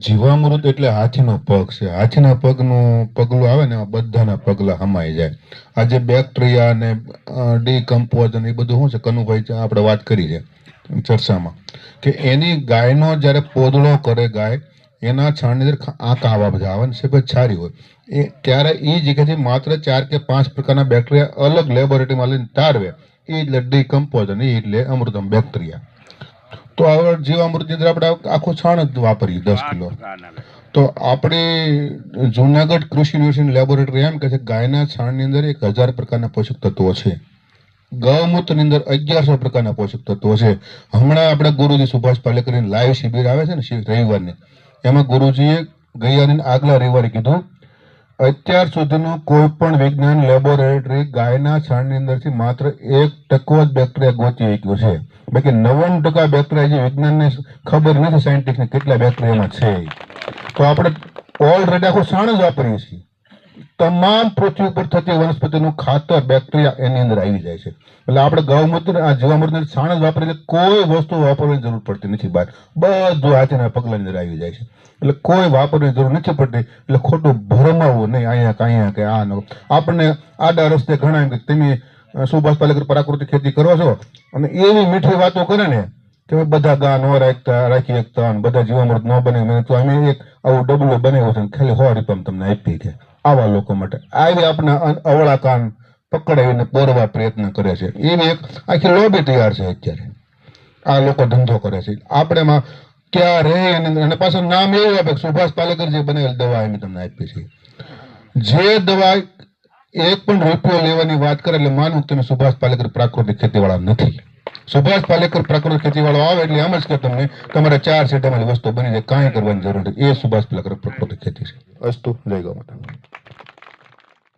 જીવામૃત એટલે હાથીનો પગ છે. હાથીના પગનું પગલું આવે ને બધાના પગલા હમાઈ જાય. આ જે બેક્ટેરિયા ને ડીકમ્પોઝ અને એ બધું શું છે? કનુભાઈ આપણે વાત કરી છે ચર્ચામાં કે એની ગાયનો જ્યારે પોદળો કરે ગાય, એના છાણની અંદર આંકા આવા બધા આવે ને સફેદ છારી હોય. એ ત્યારે એ જગ્યાથી માત્ર ચાર કે પાંચ પ્રકારના બેક્ટેરિયા અલગ લેબોરેટરીમાં લઈને તારવે. એ એટલે ડીકમ્પોઝ અને એ એટલે અમૃતમ બેક્ટેરિયા તો હવે જીવામૃતની અંદર આપણે આખું છાણ જ વાપરીએ દસ કિલો. તો આપણે જુનાગઢ કૃષિ યુનિવર્સિટી લેબોરેટરી એમ કહે છે કે ગાયના છાણની અંદર એક હજાર પ્રકારના પોષક તત્વો છે. ગૌમૂત્રની અંદર અગિયારસો પ્રકારના પોષક તત્વો છે. હમણાં આપણે ગુરુજી સુભાષ પાલેકરની લાઈવ શિબિર આવે છે ને રવિવારની. એમાં ગુરુજીએ ગયા આગલા રવિવારે કીધું અત્યાર સુધીનું કોઈ પણ વિજ્ઞાન લેબોરેટરી ગાયના છાણની અંદરથી માત્ર એક ટકો જ બેક્ટેરિયા ગોતી શક્યું છે. બાકી નવ્વાણું ટકા બેક્ટેરિયા જે વિજ્ઞાનને ખબર નથી સાયન્ટિસ્ટને કેટલા બેક્ટેરિયામાં છે. તો આપણે ઓલરેડી આખું સાણ જ વાપરીએ છીએ. તમામ પૃથ્વી ઉપર થતી વનસ્પતિનું ખાતર બેક્ટેરિયા એની અંદર આવી જાય છે. એટલે આપણે ગૌમૂત્ર, આ જીવામૃત સાણ જ વાપરીએ કોઈ વસ્તુ વાપરવાની જરૂર પડતી નથી બહાર. બધું હાથીના પગલાની અંદર આવી જાય છે. એટલે કોઈ વાપરવાની જરૂર નથી પડતી. એટલે ખોટું ભરમાવવું નહીં. અહીંયા કે અહીંયા કે આ આપણને આડા રસ્તે ઘણા એમ કે તમે સુભાષ પાલેકર પ્રાકૃતિક ખેતી કરો છો? અને એવી મીઠી વાતો કરે ને કે બધા ગા ન રાખતા, રાખી શકતા બધા જીવામૃત ન બને. મેં તો અમે એક આવું ડબલું બનાવ્યો છે ખાલી સો રૂપિયા તમને આપી છે આવા લોકો માટે. આવી આપણા અવળા કાન પકડાવીને પોરવા પ્રયત્ન કરે છે. એવી એક આખી લોબી તૈયાર છે અત્યારે. આ લોકો ધંધો કરે છે. આપણે એમાં ક્યાં રહે અને પાછું નામ એવું આપે સુભાષ પાલેકર જે બનાવેલ દવા એમ તમને આપી છે. જે દવા એક પણ રૂપિયો લેવાની વાત કરે એટલે માનું તમે સુભાષ પાલેકર પ્રાકૃતિક ખેતીવાળા નથી. સુભાષ પાલેકર પ્રાકૃતિક ખેતીવાળો આવે એટલે એમ જ કે તમને, તમારે ચાર સેટામાં વસ્તુ બની જાય, કાંઈ કરવાની જરૂર નથી. એ સુભાષ પાલેકર પ્રાકૃતિક ખેતી છે. અસ્તુ જય ગૌ માતા